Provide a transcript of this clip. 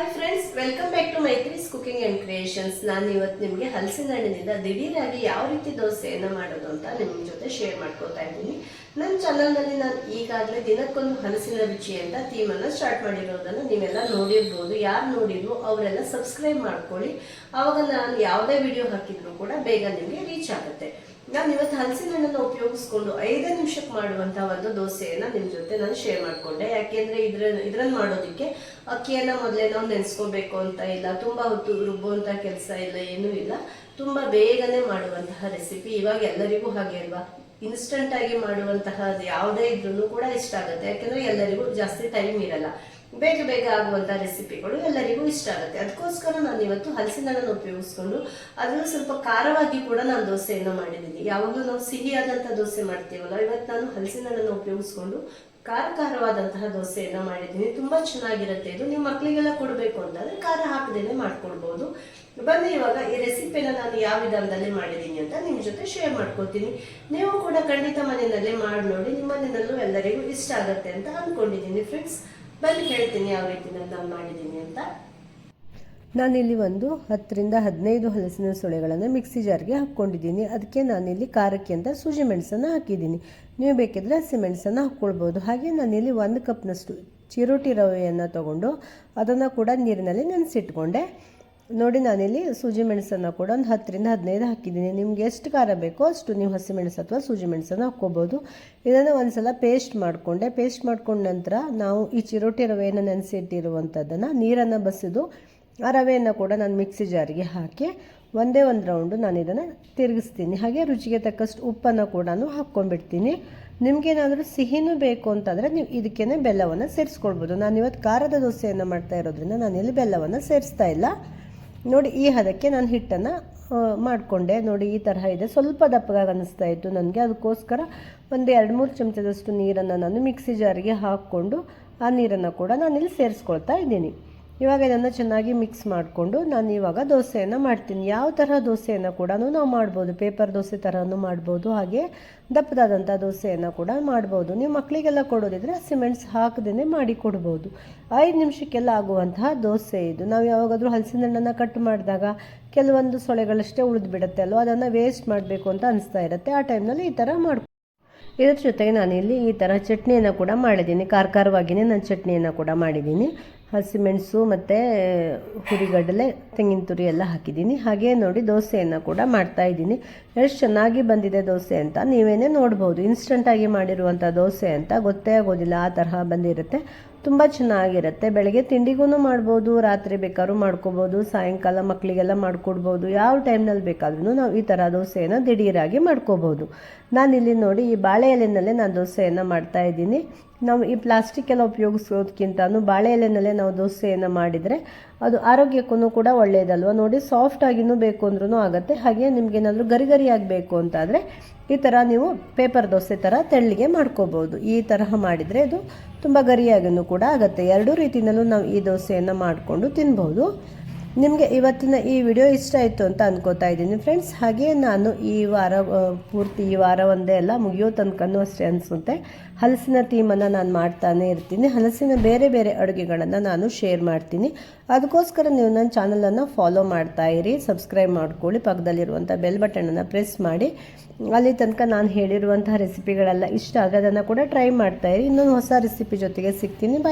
Hi friends welcome back to Maitri's cooking and creations ನಾನು ಇವತ್ತು ನಿಮಗೆ ಹಲಸಿನ ಹಣ್ಣಿನಿಂದ ದಿಢೀರಾಗಿ ಯಾವ ರೀತಿ ದೋಸೆಯನ್ನು ಮಾಡೋದು ಅಂತ ನಿಮ್ಮ ಜೊತೆ ಶೇರ್ ಮಾಡ್ಕೋತಾ ಇದ್ದೀನಿ. ನನ್ನ ಚಾನಲ್ನಲ್ಲಿ ನಾನು ಈಗಾಗಲೇ ದಿನಕ್ಕೊಂದು ಹಲಸಿನ ರುಚಿ ಅಂತ ಥೀಮನ್ನು ಸ್ಟಾರ್ಟ್ ಮಾಡಿರೋದನ್ನು ನೀವೆಲ್ಲ ನೋಡಿರ್ಬೋದು. ಯಾರು ನೋಡಿದ್ರು ಅವರೆಲ್ಲ ಸಬ್ಸ್ಕ್ರೈಬ್ ಮಾಡ್ಕೊಳ್ಳಿ. ಆವಾಗ ನಾನು ಯಾವುದೇ ವಿಡಿಯೋ ಹಾಕಿದ್ರು ಕೂಡ ಬೇಗ ನಿಮಗೆ ರೀಚ್ ಆಗುತ್ತೆ. ನಾನು ಇವತ್ತು ಹಲಸಿನ ಹಣ್ಣನ್ನು ಉಪಯೋಗಿಸ್ಕೊಂಡು ಐದೇ ನಿಮಿಷಕ್ಕೆ ಮಾಡುವಂತಹ ಒಂದು ದೋಸೆಯನ್ನ ನಿಮ್ ಜೊತೆ ನಾನು ಶೇರ್ ಮಾಡ್ಕೊಂಡೆ. ಯಾಕೆಂದ್ರೆ ಇದ್ರ ಇದ್ರಲ್ಲಿ ಮಾಡೋದಕ್ಕೆ ಅಕ್ಕಿಯನ್ನ ಮೊದಲೇ ನಾವು ನೆನೆಸ್ಕೋಬೇಕು ಅಂತ ಇಲ್ಲ, ತುಂಬಾ ಹೊತ್ತು ರುಬ್ಬುವಂತ ಕೆಲಸ ಇಲ್ಲ, ಏನೂ ಇಲ್ಲ. ತುಂಬಾ ಬೇಗನೆ ಮಾಡುವಂತಹ ರೆಸಿಪಿ ಇವಾಗ ಎಲ್ಲರಿಗೂ ಹಾಗೆ ಅಲ್ವಾ? ಇನ್ಸ್ಟಂಟ್ ಆಗಿ ಮಾಡುವಂತಹ ಯಾವುದೇ ಇದ್ರೂ ಕೂಡ ಇಷ್ಟ ಆಗುತ್ತೆ. ಯಾಕೆಂದ್ರೆ ಎಲ್ಲರಿಗೂ ಜಾಸ್ತಿ ಟೈಮ್ ಇರಲ್ಲ. ಬೇಗ ಬೇಗ ಆಗುವಂತ ರೆಸಿಪಿಗಳು ಎಲ್ಲರಿಗೂ ಇಷ್ಟ ಆಗುತ್ತೆ. ಅದಕ್ಕೋಸ್ಕರ ನಾನು ಇವತ್ತು ಹಲಸಿನ ಹಣ್ಣನ್ನು ಉಪಯೋಗಿಸ್ಕೊಂಡು ಅದನ್ನು ಸ್ವಲ್ಪ ಖಾರವಾಗಿ ಕೂಡ ನಾನು ದೋಸೆಯನ್ನು ಮಾಡಿದ್ದೀನಿ. ಯಾವಾಗಲೂ ನಾವು ಸಿಹಿಯಾದಂಥ ದೋಸೆ ಮಾಡ್ತೀವಲ್ಲ, ಇವತ್ತು ನಾನು ಹಲಸಿನ ಹಣ್ಣನ್ನು ಉಪಯೋಗಿಸ್ಕೊಂಡು ಖಾರ ಖಾರವಾದಂತಹ ದೋಸೆಯನ್ನು ಮಾಡಿದ್ದೀನಿ. ತುಂಬಾ ಚೆನ್ನಾಗಿರುತ್ತೆ ಇದು. ನಿಮ್ಮ ಮಕ್ಕಳಿಗೆಲ್ಲ ಕೊಡಬೇಕು ಅಂತಂದ್ರೆ ಖಾರ ಹಾಕದೇನೆ ಮಾಡ್ಕೊಡ್ಬೋದು ಬನ್ನಿ, ಇವಾಗ ಈ ರೆಸಿಪಿನ ನಾನು ಯಾವ ವಿಧಾನದಲ್ಲಿ ಮಾಡಿದ್ದೀನಿ ಅಂತ ನಿಮ್ಮ ಜೊತೆ ಶೇರ್ ಮಾಡ್ಕೊತೀನಿ. ನೀವು ಕೂಡ ಖಂಡಿತ ಮನೆಯಲ್ಲೇ ಮಾಡಿ ನೋಡಿ. ನಿಮ್ಮ ಮನೆಯಲ್ಲೂ ಎಲ್ಲರಿಗೂ ಇಷ್ಟ ಆಗುತ್ತೆ ಅಂತ ಅನ್ಕೊಂಡಿದ್ದೀನಿ. ಫ್ರೆಂಡ್ಸ್ ಬನ್ನಿ ಹೇಳ್ತೀನಿ ಯಾವ ರೀತಿ ನಾನು ಮಾಡಿದ್ದೀನಿ ಅಂತ. ನಾನಿಲ್ಲಿ ಒಂದು ಹತ್ತರಿಂದ ಹದಿನೈದು ಹಲಸಿನ ಸೊಳೆಗಳನ್ನು ಮಿಕ್ಸಿ ಜಾರ್ಗೆ ಹಾಕ್ಕೊಂಡಿದ್ದೀನಿ. ಅದಕ್ಕೆ ನಾನಿಲ್ಲಿ ಖಾರಕ್ಕೆ ಅಂತ ಸೂಜಿ ಮೆಣಸನ್ನು ಹಾಕಿದ್ದೀನಿ. ನೀವು ಬೇಕಿದ್ರೆ ಹಸಿಮೆಣಸನ್ನು ಹಾಕ್ಕೊಳ್ಬೋದು. ಹಾಗೆ ನಾನಿಲ್ಲಿ ಒಂದು ಕಪ್ನಷ್ಟು ಚಿರೋಟಿ ರವೆಯನ್ನು ತಗೊಂಡು ಅದನ್ನು ಕೂಡ ನೀರಿನಲ್ಲಿ ನೆನೆಸಿಟ್ಕೊಂಡೆ. ನೋಡಿ ನಾನಿಲ್ಲಿ ಸೂಜಿ ಮೆಣಸನ್ನು ಕೂಡ ಒಂದು ಹತ್ತರಿಂದ ಹದಿನೈದು ಹಾಕಿದ್ದೀನಿ. ನಿಮ್ಗೆ ಎಷ್ಟು ಖಾರ ಬೇಕೋ ಅಷ್ಟು ನೀವು ಹಸಿ ಮೆಣಸು ಅಥವಾ ಸೂಜಿ ಮೆಣಸನ್ನು ಹಾಕ್ಕೋಬೋದು. ಇದನ್ನು ಒಂದು ಸಲ ಪೇಸ್ಟ್ ಮಾಡಿಕೊಂಡೆ ಪೇಸ್ಟ್ ಮಾಡ್ಕೊಂಡ ನಂತರ ನಾವು ಈ ಚಿರೋಟಿ ರವೆಯನ್ನು ನೆನೆಸಿಟ್ಟಿರುವಂಥದ್ದನ್ನು ನೀರನ್ನು ಬಸಿದು ಆ ರವೆಯನ್ನು ಕೂಡ ನಾನು ಮಿಕ್ಸಿ ಜಾರಿಗೆ ಹಾಕಿ ಒಂದೇ ಒಂದು ರೌಂಡು ನಾನು ಇದನ್ನು ತಿರುಗಿಸ್ತೀನಿ. ಹಾಗೆ ರುಚಿಗೆ ತಕ್ಕಷ್ಟು ಉಪ್ಪನ್ನು ಕೂಡ ಹಾಕ್ಕೊಂಡ್ಬಿಡ್ತೀನಿ. ನಿಮಗೇನಾದರೂ ಸಿಹಿನೂ ಬೇಕು ಅಂತಂದರೆ ನೀವು ಇದಕ್ಕೇ ಬೆಲ್ಲವನ್ನು ಸೇರಿಸ್ಕೊಳ್ಬೋದು. ನಾನು ಇವತ್ತು ಖಾರದ ದೋಸೆಯನ್ನು ಮಾಡ್ತಾ ಇರೋದ್ರಿಂದ ನಾನಿಲ್ಲಿ ಬೆಲ್ಲವನ್ನು ಸೇರಿಸ್ತಾ ಇಲ್ಲ. ನೋಡಿ, ಈ ಹದಕ್ಕೆ ನಾನು ಹಿಟ್ಟನ್ನು ಮಾಡಿಕೊಂಡೆ. ನೋಡಿ, ಈ ತರಹ ಇದೆ. ಸ್ವಲ್ಪ ದಪ್ಪಗಾಗಿ ಅನ್ನಿಸ್ತಾ ಇತ್ತು ನನಗೆ. ಅದಕ್ಕೋಸ್ಕರ ಒಂದು ಎರಡು ಮೂರು ಚಮಚದಷ್ಟು ನೀರನ್ನು ನಾನು ಮಿಕ್ಸಿ ಜಾರಿಗೆ ಹಾಕ್ಕೊಂಡು ಆ ನೀರನ್ನು ಕೂಡ ನಾನಿಲ್ಲಿ ಸೇರಿಸ್ಕೊಳ್ತಾ ಇದ್ದೀನಿ. ಇವಾಗ ಇದನ್ನು ಚೆನ್ನಾಗಿ ಮಿಕ್ಸ್ ಮಾಡಿಕೊಂಡು ನಾನು ಇವಾಗ ದೋಸೆಯನ್ನು ಮಾಡ್ತೀನಿ. ಯಾವ ತರಹ ದೋಸೆಯನ್ನು ಕೂಡ ನಾವು ಮಾಡ್ಬೋದು. ಪೇಪರ್ ದೋಸೆ ಥರನೂ ಮಾಡ್ಬೋದು. ಹಾಗೆ ದಪ್ಪದಾದಂಥ ದೋಸೆಯನ್ನು ಕೂಡ ಮಾಡ್ಬೋದು. ನೀವು ಮಕ್ಕಳಿಗೆಲ್ಲ ಕೊಡೋದಿದ್ರೆ ಸಿಮೆಂಟ್ಸ್ ಹಾಕದೇ ಮಾಡಿ ಕೊಡ್ಬೋದು. ಐದು ನಿಮಿಷಕ್ಕೆಲ್ಲ ಆಗುವಂತಹ ದೋಸೆ ಇದು. ನಾವು ಯಾವಾಗಾದರೂ ಹಲಸಿನ ಹಣ್ಣನ್ನು ಕಟ್ ಮಾಡಿದಾಗ ಕೆಲವೊಂದು ಸೊಳೆಗಳಷ್ಟೇ ಉಳಿದು ಬಿಡುತ್ತೆ ಅಲ್ವ? ಅದನ್ನು ವೇಸ್ಟ್ ಮಾಡಬೇಕು ಅಂತ ಅನಿಸ್ತಾ ಇರುತ್ತೆ. ಆ ಟೈಮ್ನಲ್ಲಿ ಈ ಥರ ಮಾಡ್ಕೊ ಇದ್ರ ಜೊತೆಗೆ ನಾನಿಲ್ಲಿ ಈ ಥರ ಚಟ್ನಿಯನ್ನು ಕೂಡ ಮಾಡಿದ್ದೀನಿ. ಖಾರ ಖಾರವಾಗಿಯೇ ನಾನು ಚಟ್ನಿಯನ್ನು ಕೂಡ ಮಾಡಿದ್ದೀನಿ. ಹಸಿಮೆಣಸು ಮತ್ತು ಹುರಿಗಡಲೆ, ತೆಂಗಿನ ತುರಿ ಎಲ್ಲ ಹಾಕಿದ್ದೀನಿ. ಹಾಗೆ ನೋಡಿ ದೋಸೆಯನ್ನು ಕೂಡ ಮಾಡ್ತಾ ಇದ್ದೀನಿ. ಎಷ್ಟು ಚೆನ್ನಾಗಿ ಬಂದಿದೆ ದೋಸೆ ಅಂತ ನೀವೇನೇ ನೋಡ್ಬೋದು. ಇನ್ಸ್ಟಂಟಾಗಿ ಮಾಡಿರುವಂಥ ದೋಸೆ ಅಂತ ಗೊತ್ತೇ ಆಗೋದಿಲ್ಲ. ಆ ತರಹ ಬಂದಿರುತ್ತೆ. ತುಂಬ ಚೆನ್ನಾಗಿರುತ್ತೆ. ಬೆಳಗ್ಗೆ ತಿಂಡಿಗೂ ಮಾಡ್ಬೋದು, ರಾತ್ರಿ ಬೇಕಾದ್ರೂ ಮಾಡ್ಕೋಬೋದು, ಸಾಯಂಕಾಲ ಮಕ್ಕಳಿಗೆಲ್ಲ ಮಾಡಿಕೊಡ್ಬೋದು, ಯಾವ ಟೈಮ್ನಲ್ಲಿ ಬೇಕಾದ್ರೂ ನಾವು ಈ ಥರ ದೋಸೆಯನ್ನು ದಿಢೀರಾಗಿ ಮಾಡ್ಕೋಬೋದು. ಇಲ್ಲಿ ನೋಡಿ ಈ ಬಾಳೆ ಎಲೆನಲ್ಲೇ ನಾನು ದೋಸೆಯನ್ನು ಮಾಡ್ತಾ ಇದ್ದೀನಿ. ನಾವು ಈ ಪ್ಲಾಸ್ಟಿಕ್ ಎಲ್ಲ ಉಪಯೋಗಿಸೋದಕ್ಕಿಂತನೂ ಬಾಳೆ ಎಲೆನಲ್ಲೇ ನಾವು ದೋಸೆಯನ್ನು ಮಾಡಿದರೆ ಅದು ಆರೋಗ್ಯಕ್ಕೂ ಕೂಡ ಒಳ್ಳೆಯದಲ್ವ ನೋಡಿ ಸಾಫ್ಟ್ ಆಗಿನೂ ಬೇಕು ಅಂದ್ರೂ ಆಗುತ್ತೆ. ಹಾಗೆ ನಿಮ್ಗೇನಾದರೂ ಗರಿಗರಿಯಾಗಬೇಕು ಅಂತಾದರೆ ಈ ಥರ ನೀವು ಪೇಪರ್ ದೋಸೆ ಥರ ತೆಳ್ಳಿಗೆ ಮಾಡ್ಕೋಬೋದು. ಈ ತರಹ ಮಾಡಿದರೆ ಇದು ತುಂಬ ಗರಿಯಾಗೂ ಕೂಡ ಆಗುತ್ತೆ. ಎರಡೂ ರೀತಿಯಲ್ಲೂ ನಾವು ಈ ದೋಸೆಯನ್ನು ಮಾಡಿಕೊಂಡು ತಿನ್ಬೋದು. ನಿಮಗೆ ಇವತ್ತಿನ ಈ ವಿಡಿಯೋ ಇಷ್ಟ ಆಯಿತು ಅಂತ ಅನ್ಕೋತಾ ಇದ್ದೀನಿ. ಫ್ರೆಂಡ್ಸ್ ಹಾಗೆ ನಾನು ಈ ವಾರ ಪೂರ್ತಿ ಈ ವಾರ ಒಂದೇ ಎಲ್ಲ ಮುಗಿಯೋ ತನಕನೂ ಅಷ್ಟೇ ಅನಿಸುತ್ತೆ. ಹಲಸಿನ ಥೀಮನ್ನು ನಾನು ಮಾಡ್ತಾನೆ ಇರ್ತೀನಿ. ಹಲಸಿನ ಬೇರೆ ಬೇರೆ ಅಡುಗೆಗಳನ್ನು ನಾನು ಶೇರ್ ಮಾಡ್ತೀನಿ. ಅದಕ್ಕೋಸ್ಕರ ನೀವು ನನ್ನ ಚಾನಲನ್ನು ಫಾಲೋ ಮಾಡ್ತಾ ಇರಿ. ಸಬ್ಸ್ಕ್ರೈಬ್ ಮಾಡ್ಕೊಳ್ಳಿ. ಪಕ್ಕದಲ್ಲಿರುವಂಥ ಬೆಲ್ ಬಟನನ್ನು ಪ್ರೆಸ್ ಮಾಡಿ. ಅಲ್ಲಿ ತನಕ ನಾನು ಹೇಳಿರುವಂಥ ರೆಸಿಪಿಗಳೆಲ್ಲ ಇಷ್ಟ ಆಗೋದನ್ನು ಕೂಡ ಟ್ರೈ ಮಾಡ್ತಾ ಇರಿ. ಇನ್ನೊಂದು ಹೊಸ ರೆಸಿಪಿ ಜೊತೆಗೆ ಸಿಗ್ತೀನಿ. ಬಾಯ್